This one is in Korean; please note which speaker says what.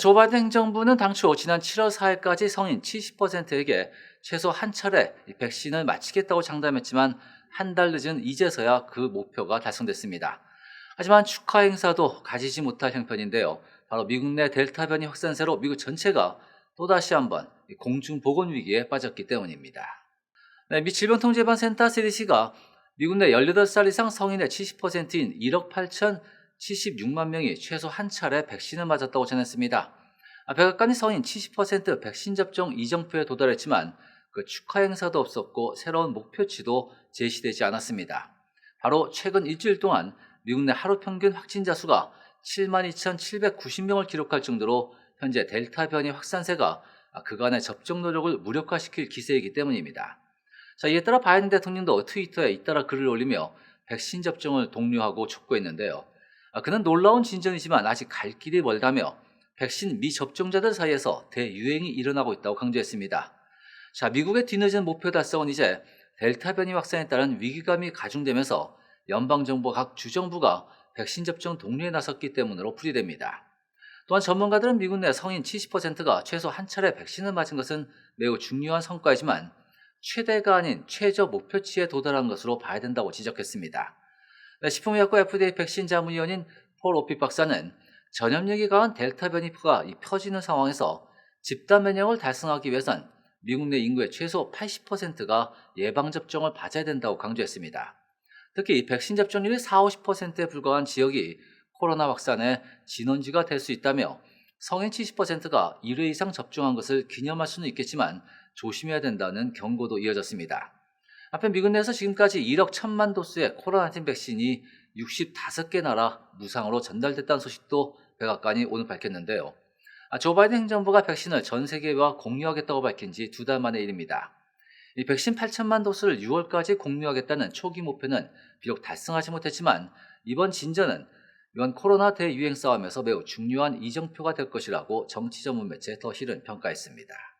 Speaker 1: 조 바이든 행정부는 당초 지난 7월 4일까지 성인 70%에게 최소 한 차례 이 백신을 마치겠다고 장담했지만 한 달 늦은 이제서야 그 목표가 달성됐습니다. 하지만 축하 행사도 가지지 못할 형편인데요. 바로 미국 내 델타 변이 확산세로 미국 전체가 또다시 한번 이 공중 보건 위기에 빠졌기 때문입니다. 네, 미 질병통제예방센터 CDC가 미국 내 18살 이상 성인의 70%인 1억 8,076만 명이 최소 한 차례 백신을 맞았다고 전했습니다. 아, 백악관이 성인 70% 백신 접종 이정표에 도달했지만 그 축하 행사도 없었고 새로운 목표치도 제시되지 않았습니다. 바로 최근 일주일 동안 미국 내 하루 평균 확진자 수가 72,790명을 기록할 정도로 현재 델타 변이 확산세가 그간의 접종 노력을 무력화시킬 기세이기 때문입니다. 자, 이에 따라 바이든 대통령도 트위터에 잇따라 글을 올리며 백신 접종을 독려하고 촉구했는데요. 아, 그는 놀라운 진전이지만 아직 갈 길이 멀다며 백신 미접종자들 사이에서 대유행이 일어나고 있다고 강조했습니다. 자, 미국의 뒤늦은 목표 달성은 이제 델타 변이 확산에 따른 위기감이 가중되면서 연방정부 각 주정부가 백신 접종 독려에 나섰기 때문으로 풀이됩니다. 또한 전문가들은 미국 내 성인 70%가 최소 한 차례 백신을 맞은 것은 매우 중요한 성과이지만 최대가 아닌 최저 목표치에 도달한 것으로 봐야 된다고 지적했습니다. 네, 식품의약과 FDA 백신 자문위원인 폴 오피 박사는 전염력이 강한 델타 변이가 펴지는 상황에서 집단 면역을 달성하기 위해선 미국 내 인구의 최소 80%가 예방접종을 받아야 된다고 강조했습니다. 특히 백신 접종률이 4, 50%에 불과한 지역이 코로나 확산의 진원지가 될 수 있다며 성인 70%가 1회 이상 접종한 것을 기념할 수는 있겠지만 조심해야 된다는 경고도 이어졌습니다. 한편 미국 내에서 지금까지 1억 1천만 도수의 코로나19 백신이 65개 나라 무상으로 전달됐다는 소식도 백악관이 오늘 밝혔는데요. 아, 조 바이든 행정부가 백신을 전 세계와 공유하겠다고 밝힌 지 두 달 만의 일입니다. 이 백신 8천만 도수를 6월까지 공유하겠다는 초기 목표는 비록 달성하지 못했지만 이번 진전은 이번 코로나 대유행 싸움에서 매우 중요한 이정표가 될 것이라고 정치 전문 매체 더 힐은 평가했습니다.